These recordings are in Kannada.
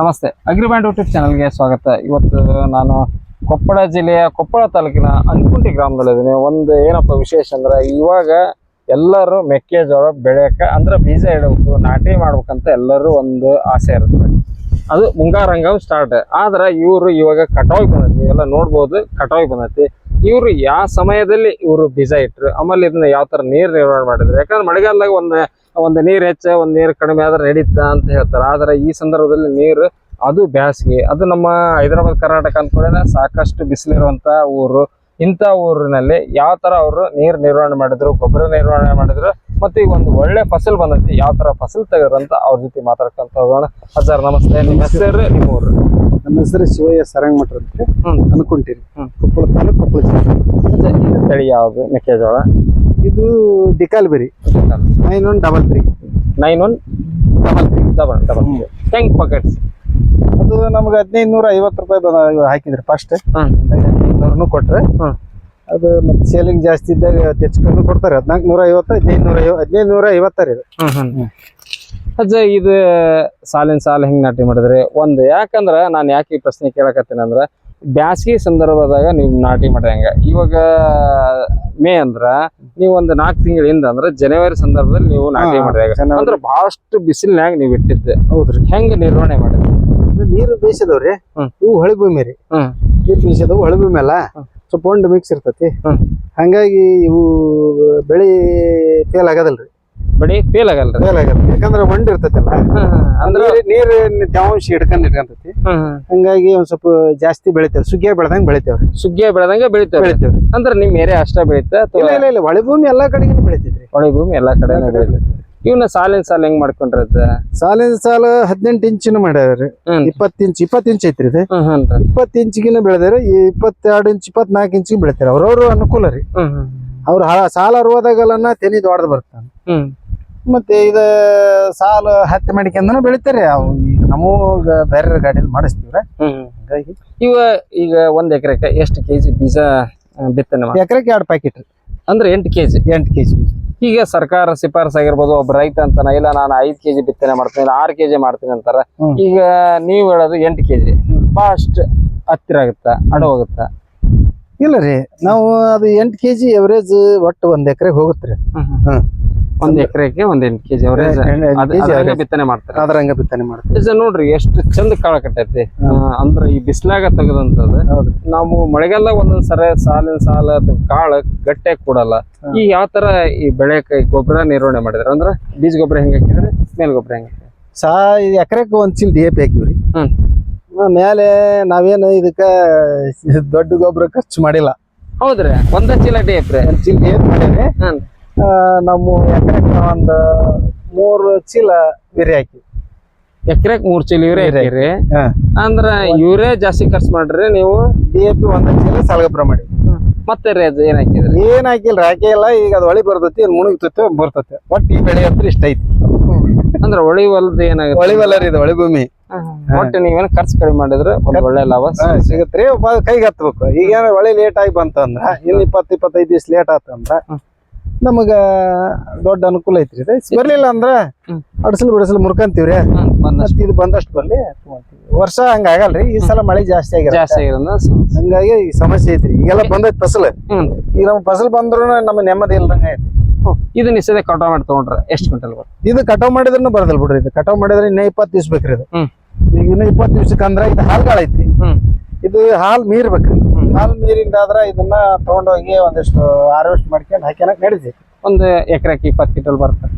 ನಮಸ್ತೆ. ಅಗ್ರಿಬ್ಯಾಂಡ್ ಯೂಟ್ಯೂಬ್ ಚಾನಲ್ಗೆ ಸ್ವಾಗತ. ಇವತ್ತು ನಾನು ಕೊಪ್ಪಳ ಜಿಲ್ಲೆಯ ಕೊಪ್ಪಳ ತಾಲೂಕಿನ ಅನ್ಕುಂಟಿ ಗ್ರಾಮದಲ್ಲಿದ್ದೀನಿ ಒಂದು ಏನಪ್ಪ ವಿಶೇಷ ಅಂದ್ರೆ ಇವಾಗ ಎಲ್ಲರೂ ಮೆಕ್ಕೆಜೋಳ ಬೆಳೆಯೋಕೆ ಅಂದ್ರೆ ಬೀಜ ಇಡಬೇಕು ನಾಟಿ ಮಾಡ್ಬೇಕಂತ ಎಲ್ಲರೂ ಒಂದು ಆಸೆ ಇರುತ್ತೆ. ಅದು ಮುಂಗಾರು ಹಂಗಾವ್ ಸ್ಟಾರ್ಟ್ ಆದ್ರೆ ಇವರು ಇವಾಗ ಕಟಾವಿಗೆ ಬಂದೈತಿ ಎಲ್ಲ ನೋಡ್ಬೋದು, ಕಟಾವಿಗೆ ಬಂದೈತಿ ಇವರು ಯಾವ ಸಮಯದಲ್ಲಿ ಇವರು ಬೀಜ ಇಟ್ಟರು ಆಮೇಲೆ ಇದನ್ನ ಯಾವ ಥರ ನೀರು ನಿರ್ವಹಣೆ ಮಾಡಿದ್ರು. ಯಾಕಂದ್ರೆ ಮಳೆಗಾಲದಾಗ ಒಂದು ಒಂದು ನೀರು ಹೆಚ್ಚು ಒಂದು ನೀರು ಕಡಿಮೆ ಆದ್ರೆ ನಡೀತಾ ಅಂತ ಹೇಳ್ತಾರೆ. ಆದ್ರೆ ಈ ಸಂದರ್ಭದಲ್ಲಿ ನೀರು ಅದು ಬ್ಯಾಸಿಗೆ. ಅದು ನಮ್ಮ ಹೈದರಾಬಾದ್ ಕರ್ನಾಟಕ ಅಂದ್ಕೊಂಡ್ರೆ ಸಾಕಷ್ಟು ಬಿಸಿಲಿರುವಂಥ ಊರು. ಇಂಥ ಊರಿನಲ್ಲಿ ಯಾವ ಥರ ಅವರು ನೀರು ನಿರ್ವಹಣೆ ಮಾಡಿದ್ರು ಗೊಬ್ಬರ ನಿರ್ವಹಣೆ ಮಾಡಿದ್ರು ಮತ್ತೆ ಈಗ ಒಂದು ಒಳ್ಳೆ ಫಸಲ್ ಬಂದೈತಿ ಯಾವ ತರ ಫಸಲ್ ತೆಗೆದ್ರಂತ ಅವ್ರ ಜೊತೆ ಮಾತಾಡ್ಕೊಂತ ಹೋಗೋಣ. ಸರ್ ನಮಸ್ತೆ. ನಿಮ್ಮ ಹೆಸರು ನಿಮ್ಮ ಊರು? ನಮ್ಮ ಹೆಸರು ಶಿವಯ್ಯ ಸರಂಗಮಠ ಅಂತ ಹ್ಮ್. ಅನ್ಕೊಂತೀರಿ. ಕೊಪ್ಪಳ ತಾಲೂಕು ಕೊಪ್ಪಳ ಜಿಲ್ಲೆ. ತಳಿ ಯಾವುದು? ಮೆಕ್ಕೆಜೋಳ? ಇದು ಡಿಕಾಲ್ಬೆರಿ nine one double three nine one double three double double ಹೆಂಗ್ ಪಾಕೆಟ್ಸ್ ಅದು ನಮ್ಗೆ ಹದಿನೈದು ನೂರ ಐವತ್ತು ರೂಪಾಯಿ ಬಂದ ಹಾಕಿದ್ರಿ ಫಸ್ಟ್ ಹದಿನೈದು ಕೊಟ್ರೆ. ಅದು ಮತ್ತೆ ಸೇಲಿಂಗ್ ಜಾಸ್ತಿ ಇದ್ದಾಗ ತೆಚ್ಕೊಂಡು ಕೊಡ್ತಾರೆ. ಹದಿನಾಲ್ಕು ನೂರ ಐವತ್ತು ಹದಿನೈದು ನೂರ ಐವ ಹದಿನೈದು ನೂರ ಐವತ್ತಾರೆ ಇದು. ಅಜ್ಜ ಇದು ಸಾಲಿನ ಸಾಲ ಹೆಂಗೆ ನಾಟಿ ಮಾಡಿದ್ರಿ? ಒಂದು ಯಾಕಂದ್ರೆ ನಾನು ಯಾಕೆ ಈ ಪ್ರಶ್ನೆ ಕೇಳಕತ್ತೀನಿ ಅಂದ್ರ ಬ್ಯಾಸಗಿ ಸಂದರ್ಭದಾಗ ನೀವು ನಾಟಿ ಮಾಡ್ರಿ ಹಂಗ. ಇವಾಗ ಮೇ ಅಂದ್ರ ನೀವು ಒಂದು ನಾಲ್ಕು ತಿಂಗಳಿಂದ ಅಂದ್ರ ಜನವರಿ ಸಂದರ್ಭದಲ್ಲಿ ನೀವು ನಾಟಿ ಮಾಡ್ರಿ. ಅಂದ್ರ ಬಹಳಷ್ಟು ಬಿಸಿಲಿನಾಗ ನೀವು ಇಟ್ಟಿದ್ದೆ. ಹೌದ್ರಿ. ಹೆಂಗ ನಿರ್ವಹಣೆ ಮಾಡಿದ್ರಿ? ನೀರು ಬೇಯಿಸಿದವ್ರಿ. ಇವು ಹೊಳಿ ಭೂಮಿ ರೀ. ನೀರು ಬೇಯಿಸಿದವು ಹೊಳಿ ಭೂಮಿ ಅಲ್ಲ. ಸ್ವಲ್ಪ ಮಿಕ್ಸ್ ಇರ್ತತಿ. ಹಂಗಾಗಿ ಇವು ಬೆಳಿ ಫೇಲ್ ಆಗೋದಲ್ರಿ. ಬಡಿ ಫೇಲ್ ಆಗಲ್ಲ ಫೇಲ್ ಆಗಲ್ಲ ಯಾಕಂದ್ರೆ ಒಂಡ್ ಇರ್ತೈತಲ್ಲ ಅಂದ್ರೆ ನೀರು ತೇವಾಂಶ ಹಿಡ್ಕೊಂಡ್ ಇಟ್ಕೊಂತೈತಿ. ಹಂಗಾಗಿ ಒಂದ್ ಸ್ವಲ್ಪ ಜಾಸ್ತಿ ಬೆಳಿತೇವೆ ಸುಗ್ಗಿಯ ಬೆಳೆದಂಗ್ ಬೆಳಿತೇವ್ರಿ. ಸುಗ್ಗಿಯ ಬೆಳೆದಂಗ ಬೆಳಿತೇವೆ ಬೆಳಿತೇವ್ರಿ. ಅಂದ್ರೆ ನಿಮ್ ಏರಿಯಾ ಅಷ್ಟ ಬೆಳಿತ ಇಲ್ಲ ಅಥವಾ? ಇಲ್ಲ ಇಲ್ಲ ಒಳೆ ಭೂಮಿ ಎಲ್ಲಾ ಕಡೆಗೆ ಬೆಳಿತೈತ್ರಿ. ಒಣ ಭೂಮಿ ಎಲ್ಲಾ ಕಡೆ ಇವನ್ನ ಸಾಲಿನ ಸಾಲ ಹೆಂಗ್ ಮಾಡ್ಕೊಂಡ್ರದ್? ಸಾಲಿನ ಸಾಲ ಹದಿನೆಂಟು ಇಂಚಿನ ಮಾಡ್ಯಾವ್ರಿ. ಹ್ಮ್. ಇಪ್ಪತ್ತು ಇಂಚ್ ಇಪ್ಪತ್ತು ಇಂಚ್ ಐತ್ರಿ ಇದು. ಹ್ಮ್ ಹ್ಮ್ ರೀ. ಇಪ್ಪತ್ತು ಇಂಚಿಗಿನ ಬೆಳೆದಾರೆ ಈ ಇಪ್ಪತ್ತೆರಡು ಇಂಚ್ ಇಪ್ಪತ್ನಾಲ್ಕು ಇಂಚಿಗೆ ಬೆಳಿತಾರೆ. ಅವ್ರವ್ರ ಅನುಕೂಲ ರೀ. ಹ್ಮ್ ಹ್ಮ್. ಅವ್ರ ಸಾಲ ಅರವದಾಗಲನ್ನ ತೆನಿ ದೊಡ್ಡದು ಬರ್ತಾನೆ. ಹ್ಮ್. ಮತ್ತೆ ಇದ ಸಾಲ ಹತ್ತಿ ಮಾಡಿಕೆಂದನ ಬೆಳಿತಾರೆ. ಅವು ನಮಗ ಬೇರೆ ಗಾಡಿಯಲ್ಲಿ ಮಾಡಿಸ್ತೀವ್ರ. ಹಂಗಾಗಿ ಇವ ಈಗ ಒಂದ್ ಎಕರೆಕ ಎಷ್ಟು ಕೆಜಿ ಬೀಜ ಆ, ಬಿತ್ತನೆ ಮಾಡಿ? ಎಕರೆಗೆ ಎರಡು ಪ್ಯಾಕೆಟ್ ರೀ. ಅಂದ್ರೆ ಎಂಟು ಕೆಜಿ? ಎಂಟು ಕೆ ಜಿ ಈಗ ಸರ್ಕಾರ ಶಿಫಾರಸ್ ಆಗಿರ್ಬೋದು ಒಬ್ಬ ರೈತ ಅಂತಾನ ಇಲ್ಲ ನಾನು ಐದ್ ಕೆಜಿ ಬಿತ್ತನೆ ಮಾಡ್ತೀನಿ ಇಲ್ಲ ಆರು ಕೆಜಿ ಮಾಡ್ತೀನಿ ಅಂತಾರ. ಹ್ಮ್. ಈಗ ನೀವು ಹೇಳೋದು ಎಂಟು ಕೆಜಿ. ಫಾಸ್ಟ್ ಹತ್ತಿರ ಆಗುತ್ತ ಅಡ ಹೋಗುತ್ತಾ? ಇಲ್ಲ ರೀ. ನಾವು ಅದು ಎಂಟು ಕೆ ಜಿ ಎವರೇಜ್ ಒಟ್ಟು ಒಂದು ಎಕರೆಗೆ ಹೋಗುತ್ತೆ ರೀ ಹ್ಮ್. ಒಂದ್ ಎಕರೆಗೆ ಒಂದ್ ಎಂಟು ಕೆಜಿ ಅವರೇಜ್. ಬಿತ್ತನೆ ಮಾಡ್ತಾರೆ. ಅದ್ರಂಗ ಬಿತ್ತನೆ ಮಾಡ್ತಾರೆ. ನೋಡ್ರಿ ಎಷ್ಟು ಚಂದ ಕಾಳ ಕಟ್ಟೈತಿ ಅಂದ್ರೆ ಈ ಬಿಸ್ಲಾಗ ತೆಗದಂತದ ನಾವು ಮಳೆಗಾಲ ಒಂದೊಂದ್ ಸರ ಸಾಲಿನ ಸಾಲ ಕಾಳು ಗಟ್ಟಿಯಾಗಿ ಕೊಡಲ್ಲ. ಈ ಯಾವ ತರ ಈ ಕೈ ಗೊಬ್ಬರ ನಿರ್ವಹಣೆ ಮಾಡಿದ್ರ? ಅಂದ್ರ ಬೀಜ ಗೊಬ್ಬರ ಹೆಂಗ್ ಹಾಕಿದ್ರೆ ಮೇಲ್ ಗೊಬ್ಬರ ಹೆಂಗ್ ಸಾ ಎಕರೆಕ್ ಒಂದ್ ಚೀಲ ಡಿ ಎ ಪಿ ಹಾಕಿವ್ರಿ. ಹ್ಮ್. ಮೇಲೆ ನಾವೇನು ಇದಕ್ಕ ದೊಡ್ಡ ಗೊಬ್ಬರ ಖರ್ಚು ಮಾಡಿಲ್ಲ. ಹೌದ್ರಿ. ಒಂದ ಚೀಲ ಡಿ ಎಪ್ರಿ ಒಂದ್ ಚೀಲ ಡಿ ಎ ಪಿ ನಮ್ಮ ಎಕರೆಗೆ ಒಂದು ಮೂರು ಚೀಲ ಬಿರಿ ಹಾಕಿ ಎಕರೆಕ್ ಮೂರ್ ಚೀಲ ಯೂರಿಯಾ ಹಾಕಿರಿ. ಅಂದ್ರ ಯೂರಿಯಾ ಜಾಸ್ತಿ ಖರ್ಚು ಮಾಡ್ರಿ ನೀವು ಡಿ ಎ ಪಿ ಒಂದ್ ಚೀಲ ಸಾಲಗೊಬ್ಬರ ಮಾಡಿ. ಮತ್ತೆ ರೀ ಅದು ಏನ್ ಹಾಕಿದ್ರಿ? ಏನ್ ಹಾಕಿಲ್ರಿ ಹಾಕಿಲ್ಲ ಈಗ ಅದು ಹೊಳಿ ಬರ್ತೈತಿ ಏನ್ ಮುಳುಗ್ತೈತೆ ಬರ್ತೈತೆ. ಒಟ್ಟು ಈ ಬೆಳೆ ಹತ್ರ ಇಷ್ಟ ಐತಿ. ಅಂದ್ರ ಹೊಳಿ ಹೊಲದ ಏನಾಗುತ್ತೆ? ಹೊಳಿ ಹೊಲರಿ ರೀ ಇದು ಹೊಳಿ ಭೂಮಿ. ಒಟ್ಟು ನೀವೇನು ಖರ್ಚು ಕಡಿಮೆ ಮಾಡಿದ್ರೆ ಒಂದ್ ಒಳ್ಳೆ ಲಾಭ ಸಿಗುತ್ತೆ. ಸಿಗತ್ರಿ ಒಬ್ಬ ಕೈಗೆ ಹತ್ಬೇಕು. ಈಗ ಹೊಳಿ ಲೇಟ್ ಆಗಿ ಬಂತಂದ್ರ ಇನ್ ಇಪ್ಪತ್ ಇಪ್ಪತ್ತೈದು ದಿವಸ ಲೇಟ್ ಆತಂದ್ರ. ನಮಗ ದೊಡ್ಡ ಅನುಕೂಲ ಐತ್ರಿ ಇದು. ಬರ್ಲಿಲ್ಲ ಅಂದ್ರ ಅಡಸಲ್ ಬಿಡಸಲ್ ಮುರ್ಕಂತೀವ್ರಿ. ಇದು ಬಂದಷ್ಟು ಬರ್ಲಿ. ವರ್ಷ ಹಂಗ ಆಗಲ್ರಿ ಈ ಸಲ ಮಳೆ ಜಾಸ್ತಿ ಆಗಿರ. ಹಂಗಾಗಿ ಈ ಸಮಸ್ಯೆ ಐತ್ರಿ. ಈಗೆಲ್ಲ ಬಂದೈತಿ ಫಸಲ್. ಈಗ ನಮ್ ಫಸಲ್ ಬಂದ್ರು ನಮ್ ನೆಮ್ಮದಿ ಇಲ್ದಂಗ ಐತಿ ಇದನ್ನ ಇದು ನಿಶ್ಚಯ ಕಟಾವ್ ಮಾಡಿ ತಗೊಂಡ್ರ ಎಷ್ಟು ಕ್ವಿಂಟಲ್ ಇದು ಕಟಾವ್ ಮಾಡಿದ್ರು ಬರದಲ್ ಬಿಡ್ರಿ ಇದು. ಕಟಾವ್ ಮಾಡಿದ್ರೆ ಇನ್ನ ಇಪ್ಪತ್ತು ದಿವ್ಸ ಬೇಕ್ರಿ ಇದು. ಈಗ ಇನ್ನ ಇಪ್ಪತ್ತು ದಿವ್ಸಕ್ಕೆ ಅಂದ್ರ ಇದು ಹಾಲ್ಗಾಳ ಐತ್ರಿ. ಇದು ಹಾಲ್ ಮೀರ್ಬೇಕ್ರಿ. ಹಾಲ್ ನೀರಿಂದ ಆದ್ರ ಇದನ್ನ ತಗೊಂಡೋಗಿ ಒಂದಿಷ್ಟು ಹಾರ್ವೆಸ್ಟ್ ಮಾಡ್ಕೊಂಡು ಹಾಕ್ಯನಕ್ ನಡೀತಿ ಒಂದು ಎಕರೆಕ್ಕೆ ಇಪ್ಪತ್ತು ಕ್ವಿಂಟಲ್ ಬರುತ್ತೆ.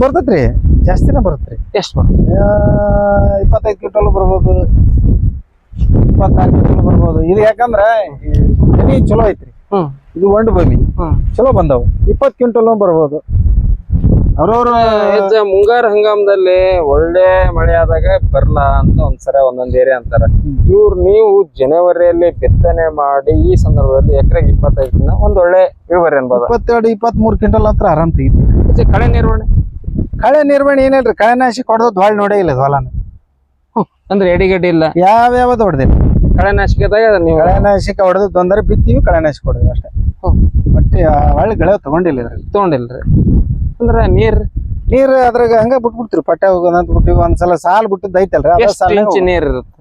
ಬರ್ತೈತ್ರಿ. ಜಾಸ್ತಿನ ಬರುತ್ತೆ ಎಷ್ಟು ಬರುತ್ತೆ? ಇಪ್ಪತ್ತೈದು ಕ್ವಿಂಟಲ್ ಬರ್ಬೋದು. ಇಪ್ಪತ್ತಾರು ಕ್ವಿಂಟಲ್ ಬರ್ಬೋದು. ಇದು ಯಾಕಂದ್ರೆ ತಳಿ ಚಲೋ ಐತ್ರಿ. ಹ್ಮ್. ಇದು ಒಂಡು ಭೂಮಿ. ಹ್ಮ್. ಚಲೋ ಬಂದವು. ಇಪ್ಪತ್ತು ಕ್ವಿಂಟಲ್ ಬರ್ಬೋದು. ಅವ್ರವ್ರ ಮುಂಗಾರು ಹಂಗಾಮದಲ್ಲಿ ಒಳ್ಳೆ ಮಳೆ ಆದಾಗ ಬರ್ಲ ಅಂತ ಒಂದ್ಸಲ ಒಂದೊಂದ್ ಏರಿಯಾ ಅಂತಾರೆ. ಇವ್ರು ನೀವು ಜನವರಿಯಲ್ಲಿ ಬಿತ್ತನೆ ಮಾಡಿ ಈ ಸಂದರ್ಭದಲ್ಲಿ ಎಕರೆಗೆ ಇಪ್ಪತ್ತೈದು ದಿನ ಒಂದ್ ಒಳ್ಳೆ ಇಳುವರಿ ಅನ್ಬೋದು. ಇಪ್ಪತ್ತೆರಡು ಇಪ್ಪತ್ಮೂರು ಕ್ವಿಂಟಲ್ ಹತ್ರ ಆರಾಮ್ ತೆಗಿತೀವಿ. ಕಳೆ ನಿರ್ವಹಣೆ? ಕಳೆ ನಿರ್ವಹಣೆ ಏನಿಲ್ರಿ ಕಳೆನಾಶಕ ಹೊಡೆದು ಹೊಳ್ ನೋಡೇ ಇಲ್ಲ ಹೊಲನ. ಅಂದ್ರೆ ಎಡಿಗಡ್ಡಿ ಇಲ್ಲ. ಯಾವ್ಯಾವ್ದು ಹೊಡೆದಿಲ್ಲ ಕಳೆನಾಶಕದಾಗ ನೀವು? ಕಳೆನಾಶಕ ಹೊಡೆದು ತೊಂದರೆ ಬಿತ್ತೀವಿ ಕಳೆನಾಶಕ ಹೊಡೆದು ಅಷ್ಟೇ. ಬಟ್ ಒಳ್ಳೆ ಹೊಳ್ಳಿ ಗೆಳೆ ತಗೊಂಡಿಲ್ಲ ರೀ ತಗೊಂಡಿಲ್ರಿ. ಅಂದ್ರ ನೀರ್? ನೀರ್ ಅದ್ರಾಗ ಹಂಗ ಬಿಟ್ಬಿಡ್ತೀರಿ. ಪಟ್ಟೆ ಹೋಗೋದ್ ಅಂತ ಬಿಟ್ಟಿವಿ ಒಂದ್ಸಲ ಸಾಲ್ ಬಿಟ್ಟದ್ ಐತಲ್ರಿ? ಸಾಲ ಇಂಚ್ ನೀರ್ ಇರುತ್ತೆ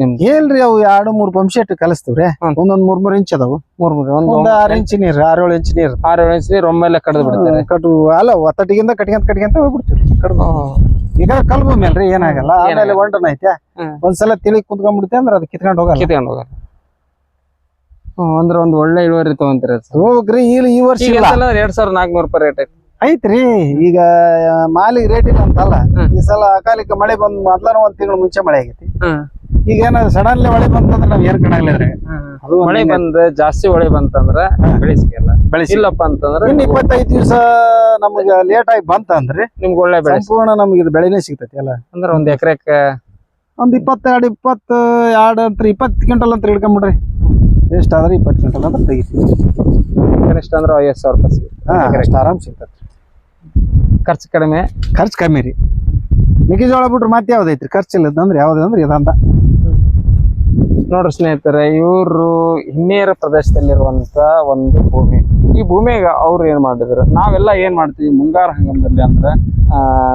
ನಿಮ್ಗೆ ಏನ್ರಿ ಅವು ಎರಡು ಮೂರ್ ಪಂಪ್ ಸೆಟ್ ಕಲಿಸ್ತೀವ್ರಿ? ಹ್ಮ್. ಒಂದೊಂದ್ ಮೂರ್ ಮೂರ್ ಇಂಚ್ ಅದಾವು. ಮೂರ್ ಮೂರ್ ಒಂದು ಒಂದ್ ಆರ್ ಇಂಚ್ ನೀರ್ ಆರೇಳು ಇಂಚ್ ನೀರ್. ಆರು ಇಂಚ್ ನೀರ್ ಒಮ್ಮೆಲೆ ಕಡ್ದು ಬಿಡ್ತಾರೆ. ಕಟ್ಟು ಅಲ್ಲ ಒತ್ತಟಿಗಿಂತ ಕಟ್ಕೊಂತ ಕಟ್ಕೊಂತ ಹೋಗ್ಬಿಡ್ತೀವಿ ಕಡ್ದು ಈಗ ಕಲ್ ಭೂಮಿ ಅಲ್ರಿ ಏನಾಗಲ್ಲ. ಆಮೇಲೆ ಏನಾಗಲ್ಲ. ಒಂಟನ ಐತೆ ಹ್ಮ್. ಒಂದ್ಸಲ ತಿಳಿ ಕುಂತ್ಕೊಂಡ್ಬಿಡುತ್ತೆ ಅಂದ್ರೆ ಅದು ಕಿತ್ಕೊಂಡ್ ಹೋಗಲ್ಲ. ಕಿತ್ಕೊಂಡು ಹೋಗಲ್ಲ. ಹ್ಮ್, ಅಂದ್ರೆ ಒಂದ್ ಒಳ್ಳೆ ಇಳುವರಿ ತಗೊಂತೀರ ಹೋಗ್ರಿ ಈ ಈ ವರ್ಷ ಇಲ್ಲ. ಎರಡ್ ಸಾವಿರದ ನಾಲ್ಕನೂರು ರೂಪಾಯಿ ರೇಟ್ ಐತಿ. ಐತ್ರಿ ಈಗ ಮಾಲಿಗೆ ರೇಟ್ ಇಲ್ಲ ಅಂತಲ್ಲ ಈ ಸಲ ಅಕಾಲಿಕ ಮಳೆ ಬಂದ್ ಮೊದ್ಲನ ಒಂದ್ ತಿಂಗಳು ಮುಂಚೆ ಮಳೆ ಆಗೈತಿ. ಈಗ ಏನ ಸಡನ್ಲಿ ಮಳೆ ಬಂತಂದ್ರೆ ನಾವ್ ಏನ್ ಕಣಾಗ್ಲಿದ್ರೆ ಅದು ಮಳೆ ಬಂದ್ ಜಾಸ್ತಿ ಮಳೆ ಬಂತಂದ್ರ ಬೆಳೆ ಸಿಗಲ್ಲ ಅಂತಂದ್ರೆ ಇನ್ ಇಪ್ಪತ್ತೈದು ದಿವಸ ನಮಗ ಲೇಟ್ ಆಗಿ ಬಂತಂದ್ರಿ ನಿಮ್ಗೆ ಒಳ್ಳೆ ಬೆಳೆ ಸಂಪೂರ್ಣ ನಮ್ಗೆ ಇದು ಬೆಳೆನೇ ಸಿಗ್ತೈತಿ ಅಲ್ಲ. ಅಂದ್ರೆ ಒಂದ್ ಎಕರೆಕ್ ಒಂದ್ ಇಪ್ಪತ್ತೆರಡು ಇಪ್ಪತ್ತು ಎರಡು ಅಂತ ಇಪ್ಪತ್ ಕ್ವಿಂಟಲ್ ಅಂತ ಹಿಡ್ಕೊಂಬಿಡ್ರಿ ಎಷ್ಟಾದ್ರೆ ಇಪ್ಪತ್ತು ಕ್ವಿಂಟಲ್ ಅಂತ ತೆಗಿತೀವಿ. ಕನಿಷ್ಠ ಅಂದ್ರೆ ಐವತ್ತು ಸಾವಿರ ರೂಪಾಯಿ ಸಿಗುತ್ತೆ. ಆರಾಮ್ ಸಿಗ್ತೈತಿ ಖರ್ಚು ಕಡಿಮೆ. ಖರ್ಚು ಕಮ್ಮಿ ರೀ. ಮೆಕ್ಕೆಜೋಳ ಬಿಟ್ರೆ ಮತ್ತೆ ಯಾವ್ದೈತ್ರಿ? ಖರ್ಚು ಯಾವ್ದು ಯಾವ್ದಂದ್ರೆ ಇದಂತ. ನೋಡ್ರಿ ಸ್ನೇಹಿತರೆ ಇವರು ಹಿನ್ನೇರ ಪ್ರದೇಶದಲ್ಲಿರುವಂತ ಒಂದು ಭೂಮಿ. ಈ ಭೂಮಿಗೆ ಅವ್ರು ಏನ್ ಮಾಡಿದ್ರು? ನಾವೆಲ್ಲ ಏನ್ ಮಾಡ್ತೀವಿ? ಮುಂಗಾರು ಹಂಗಮದಲ್ಲಿ ಅಂದ್ರೆ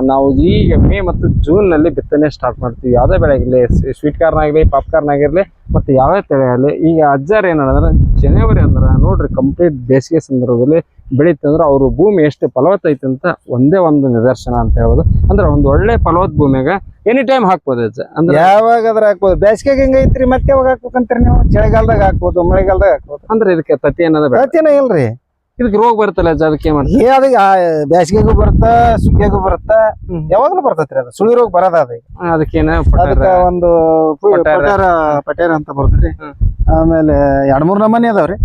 ನಾವು ಈಗ ಮೇ ಮತ್ತು ಜೂನ್ನಲ್ಲಿ ಬಿತ್ತನೆ ಸ್ಟಾರ್ಟ್ ಮಾಡ್ತೀವಿ. ಯಾವ್ದೇ ಬೆಳೆ ಆಗಿರ್ಲಿ ಸ್ವೀಟ್ ಕಾರ್ನ್ ಆಗಲಿ ಪಾಪ್ಕಾರ್ನ್ ಆಗಿರ್ಲಿ ಮತ್ತೆ ಯಾವ್ದೇ ತಳಿ ಆಗಲಿ ಈಗ ಅಜ್ಜಾರ್ ಏನಂದ್ರೆ ಜನವರಿ ಅಂದ್ರೆ ನೋಡ್ರಿ ಕಂಪ್ಲೀಟ್ ಬೇಸಿಗೆ ಸಂದರ್ಭದಲ್ಲಿ ಬೆಳೀತಂದ್ರೆ ಅವ್ರ ಭೂಮಿ ಎಷ್ಟು ಫಲವತ್ತ ಐತೆ ಅಂತ ಒಂದೇ ಒಂದು ನಿದರ್ಶನ ಅಂತ ಹೇಳ್ಬೋದು. ಅಂದ್ರೆ ಒಂದು ಒಳ್ಳೆ ಫಲವತ್ ಭೂಮಿಗೆ ಎನಿ ಟೈಮ್ ಹಾಕ್ಬೋದು ಅಜ್ಜ. ಅಂದ್ರೆ ಯಾವಾಗ ಅದ್ರ ಹಾಕ್ಬೋದು. ಬೇಸಿಗೆಗೆ ಹೆಂಗ ಐತ್ರಿ? ಮತ್ತೆ ಯಾವಾಗ ಹಾಕ್ಬೇಕಂತೀರಿ ನೀವು? ಚಳಿಗಾಲದಾಗ ಹಾಕ್ಬೋದು ಮಳೆಗಾಲದಾಗ ಹಾಕ್ಬೋದು. ಅಂದ್ರೆ ಇದಕ್ಕೆ ತತ್ತಿ ಅನ್ನೋದು ತತ್ತಿನ ಇಲ್ರಿ. ಇದಕ್ಕೆ ರೋಗ ಬರ್ತಲ್ಲ ಅಜ್ಜ ಅದಕ್ಕೆ ಏನ್ ಮಾಡ್ತೀವಿ ಅದಕ್ಕೆ ಬೇಸಿಗೆಗೂ ಬರುತ್ತ ಸುಗ್ಗಿಗೂ ಬರುತ್ತ. ಯಾವಾಗ್ಲೂ ಬರ್ತೈತ್ರಿ ಅದು. ಸುಳಿ ರೋಗ ಬರೋದ ಅದು. ಅದಕ್ಕೇನ ಅದಕ್ಕ ಒಂದು ಪಟೇರ. ಅಂತ ಬರ್ತೈತಿ ಆಮೇಲೆ ಎರಡ್ ಮೂರ್ ನಮೂನಿ ಅದಾವ್ರಿ.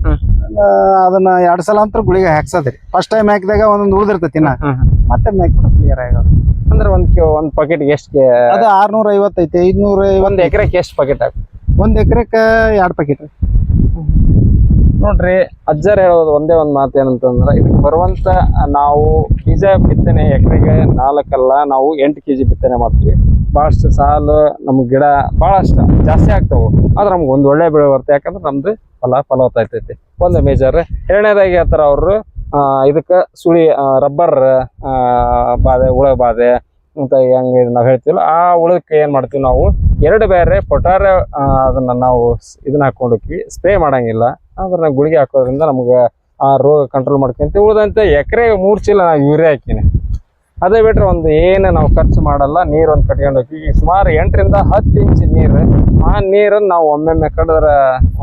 ಅದನ್ನ ಎರಡ್ ಸಲ ಅಂತ ಗುಳಿಗೆ ಹಾಕ್ಸದ್ರಿ. ಫಸ್ಟ್ ಟೈಮ್ ಹಾಕಿದಾಗ ಒಂದೊಂದು ಉಳ್ದಿರ್ತೈತಿ ಇನ್ನ. ಮತ್ತೆ ಕ್ಲಿಯರ್ ಆಗೋದು. ಅಂದ್ರೆ ಒಂದ್ ಕಿ- ಒಂದ್ ಪಾಕೆಟ್ ಎಷ್ಟು ಅದು ಆರ್ನೂರ ಐವತ್ತೈತಿ ಐದ್ನೂರ ಒಂದ್ ಎಕರೆಗೆ ಎಷ್ಟು ಪಾಕೆಟ್ ಹಾಕು? ಒಂದ್ ಎಕರೆಕ ಎರಡ್ ಪ್ಯಾಕೆಟ್ ನೋಡ್ರಿ ಅಜ್ಜರ್ ಹೇಳೋದು ಒಂದೇ ಒಂದ್ ಮಾತು ಏನಂತಂದ್ರೆ ಇದಕ್ಕೆ ಬರುವಂತ ನಾವು ಬೀಜ ಬಿತ್ತನೆ ಎಕರೆಗೆ ನಾಲ್ಕಲ್ಲ ನಾವು ಎಂಟು ಕೆಜಿ ಬಿತ್ತನೆ ಮಾಡ್ತೀವಿ. ಬಹಳಷ್ಟು ಸಾಲು ನಮ್ ಗಿಡ ಬಹಳಷ್ಟು ಜಾಸ್ತಿ ಆಗ್ತಾವು. ಆದ್ರೆ ನಮ್ಗೆ ಒಂದ್ ಒಳ್ಳೆ ಬೆಳೆ ಬರುತ್ತೆ. ಯಾಕಂದ್ರೆ ನಮ್ದು ಫಲ ಫಲವತ್ತೈತೈತಿ ಒಂದು ಮೇಜರ್ ಎರಡನೇದಾಗಿ ಹೇಳ್ತಾರ ಅವರು ಇದಕ್ಕೆ ಸುಳಿ ರಬ್ಬರ್ ಬಾಧೆ, ಹುಳ ಬಾಧೆ ಅಂತ ಹೆಂಗೆ ನಾವು ಹೇಳ್ತೀವಲ್ಲ, ಆ ಹುಳಕ್ಕೆ ಏನು ಮಾಡ್ತೀವಿ ನಾವು, ಎರಡು ಬೇರೆ ಪೊಟಾರ ಅದನ್ನ ನಾವು ಇದನ್ನ ಹಾಕೊಂಡು ಹೋಗ್ತೀವಿ ಸ್ಪ್ರೇ ಮಾಡಂಗಿಲ್ಲ. ಅದನ್ನ ಗುಳಿಗೆ ಹಾಕೋದ್ರಿಂದ ನಮ್ಗೆ ಆ ರೋಗ ಕಂಟ್ರೋಲ್ ಮಾಡ್ಕೊಂತೀವಿ. ಉಳಿದಂತೆ ಎಕರೆ ಮೂರು ಚೀಲ ನಾವು ಯೂರಿಯಾ ಹಾಕಿನಿ. ಅದೇ ಬಿಟ್ರೆ ಒಂದು ಏನು ನಾವು ಖರ್ಚು ಮಾಡಲ್ಲ ನೀರು ಕಟ್ಕೊಂಡು ಹೋಗ್ತೀವಿ ಸುಮಾರು ಎಂಟರಿಂದ ಹತ್ತು ಇಂಚ್ ನೀರು, ಆ ನೀರನ್ನು ನಾವು ಒಮ್ಮೆಮ್ಮೆ ಕಡಿದ್ರೆ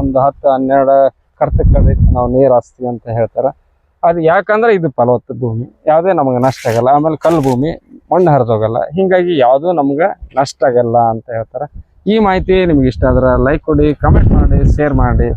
ಒಂದು ಹತ್ತು, ಹನ್ನೆರಡು ಖರ್ಚು ಕಡಿತ ನಾವು ನೀರು ಹಾಸ್ತೀವಿ ಅಂತ ಹೇಳ್ತಾರೆ. ಅದು ಯಾಕಂದ್ರೆ ಇದು ಫಲವತ್ತ ಭೂಮಿ. ಯಾವುದೇ ನಮಗೆ ನಷ್ಟ ಆಗಲ್ಲ. ಆಮೇಲೆ ಕಲ್ಲು ಭೂಮಿ, ಮಣ್ಣು ಹರಿದೋಗಲ್ಲ ಹಿಂಗಾಗಿ ಯಾವುದೂ ನಮ್ಗೆ ನಷ್ಟ ಆಗಲ್ಲ ಅಂತ ಹೇಳ್ತಾರೆ. ಈ ಮಾಹಿತಿ ನಿಮ್ಗೆ ಇಷ್ಟ ಆದ್ರೆ ಲೈಕ್ ಕೊಡಿ ಕಮೆಂಟ್ ಮಾಡಿ ಶೇರ್ ಮಾಡಿ.